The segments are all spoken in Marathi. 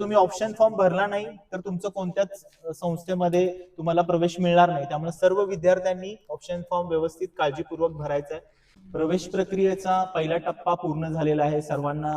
तुम्ही ऑप्शन फॉर्म भरला नाही तर तुमचं कोणत्याच संस्थेमध्ये तुम्हाला प्रवेश मिळणार नाही. त्यामुळे सर्व विद्यार्थ्यांनी ऑप्शन फॉर्म व्यवस्थित काळजीपूर्वक भरायचा आहे प्रवेश प्रक्रियेचा पहिला टप्पा पूर्ण झालेला आहे. सर्वांना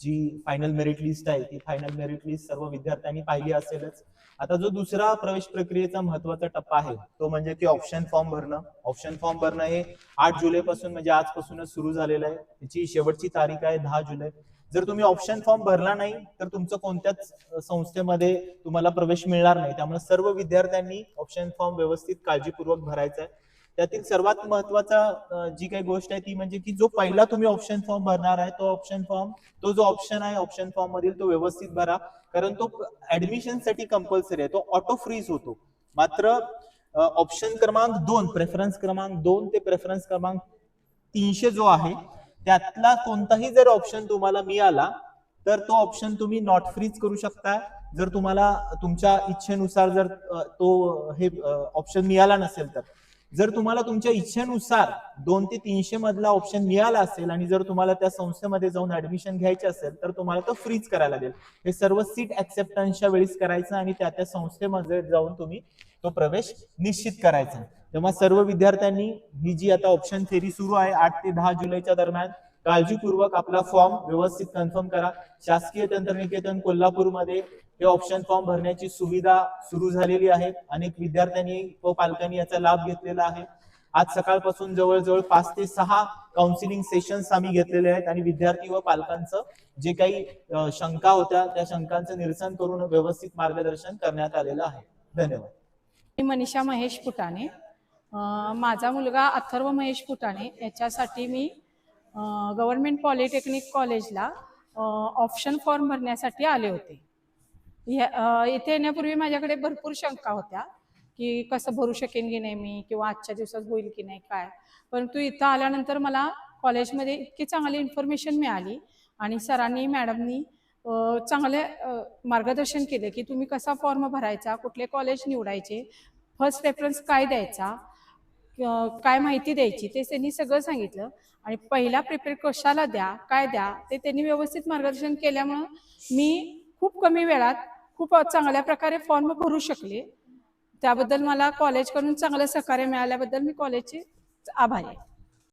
जी फायनल मेरिट लिस्ट आहे ती फायनल मेरिट लिस्ट सर्व विद्यार्थ्यांनी पाहिली असेलच. आता जो दुसरा प्रवेश प्रक्रियेचा महत्त्वाचा टप्पा आहे तो म्हणजे की ऑप्शन फॉर्म भरणं. ऑप्शन फॉर्म भरणं हे आठ जुलै पासून म्हणजे आजपासूनच सुरू झालेलं आहे. त्याची शेवटची तारीख आहे दहा जुलै. जर तुम्ही ऑप्शन फॉर्म भरला नाही तर तुमचं कोणत्याच संस्थेमध्ये तुम्हाला प्रवेश मिळणार नाही. त्यामुळे सर्व विद्यार्थ्यांनी ऑप्शन फॉर्म व्यवस्थित काळजीपूर्वक भरायचा आहे. त्यातील सर्वात महत्त्वाचा जी काही गोष्ट आहे ती म्हणजे की जो पहिला तुम्ही ऑप्शन फॉर्म भरणार आहे तो ऑप्शन फॉर्म तो जो ऑप्शन आहे ऑप्शन फॉर्म मधील तो व्यवस्थित भरा. कारण तो ऍडमिशनसाठी कंपल्सरी आहे. तो ऑटो फ्रीज होतो. मात्र ऑप्शन क्रमांक दोन प्रेफरन्स क्रमांक दोन ते प्रेफरन्स क्रमांक तीनशे जो आहे त्यातला कोणताही जर ऑप्शन तुम्हाला मिळाला तर तो ऑप्शन तुम्ही नॉट फ्रीज करू शकता जर तुम्हाला तुमच्या इच्छेनुसार जर तो हे ऑप्शन मिळाला नसेल तर. जर तुम्हाला तुमच्या इच्छेनुसार दोन ते तीनशे मधला ऑप्शन मिळाला असेल आणि जर तुम्हाला त्या संस्थेमध्ये जाऊन ऍडमिशन घ्यायचे असेल तर तुम्हाला तो फ्रीज करायला लागेल. हे सर्व सीट ऍक्सेप्टन्सच्या वेळीच करायचं आणि त्या त्या संस्थेमध्ये जाऊन तुम्ही तो प्रवेश निश्चित करायचा. तेव्हा सर्व विद्यार्थ्यांनी ही जी आता ऑप्शन थेरी सुरू आहे आठ ते दहा जुलैच्या दरम्यान काळजीपूर्वक आपला फॉर्म व्यवस्थित कन्फर्म करा. शासकीय तंत्रनिकेतन कोल्हापूरमध्ये हे ऑप्शन फॉर्म भरण्याची सुविधा सुरू झालेली आहे. अनेक विद्यार्थ्यांनी व पालकांनी याचा लाभ घेतलेला आहे. आज सकाळपासून जवळजवळ पाच ते सहा काउन्सिलिंग सेशन्स आम्ही घेतलेले आहेत आणि विद्यार्थी व पालकांचं जे काही शंका होत्या त्या शंकांचं निरसन करून व्यवस्थित मार्गदर्शन करण्यात आलेलं आहे. धन्यवाद. मनीषा महेश फुटाणे माझा मुलगा अथर्व महेश फुटाणे याच्यासाठी मी गव्हर्नमेंट पॉलिटेक्निक कॉलेजला ऑप्शन फॉर्म भरण्यासाठी आले होते. इथे येण्यापूर्वी माझ्याकडे भरपूर शंका होत्या की कसं भरू शकेन की नाही मी किंवा आजच्या दिवसात होईल की नाही काय? परंतु इथं आल्यानंतर मला कॉलेजमध्ये इतकी चांगली इन्फॉर्मेशन मिळाली आणि सरांनी मॅडमनी चांगले मार्गदर्शन केले की तुम्ही कसा फॉर्म भरायचा कुठले कॉलेज निवडायचे फर्स्ट रेफरन्स काय द्यायचा काय माहिती द्यायची ते त्यांनी सगळं सांगितलं. आणि पहिला प्रिपेअर कशाला द्या काय द्या ते त्यांनी व्यवस्थित मार्गदर्शन केल्यामुळं मी खूप कमी वेळात खूप चांगल्या प्रकारे फॉर्म भरू शकले. त्याबद्दल मला कॉलेजकडून चांगलं सहकार्य मिळाल्याबद्दल मी कॉलेजचे आभारी आहे.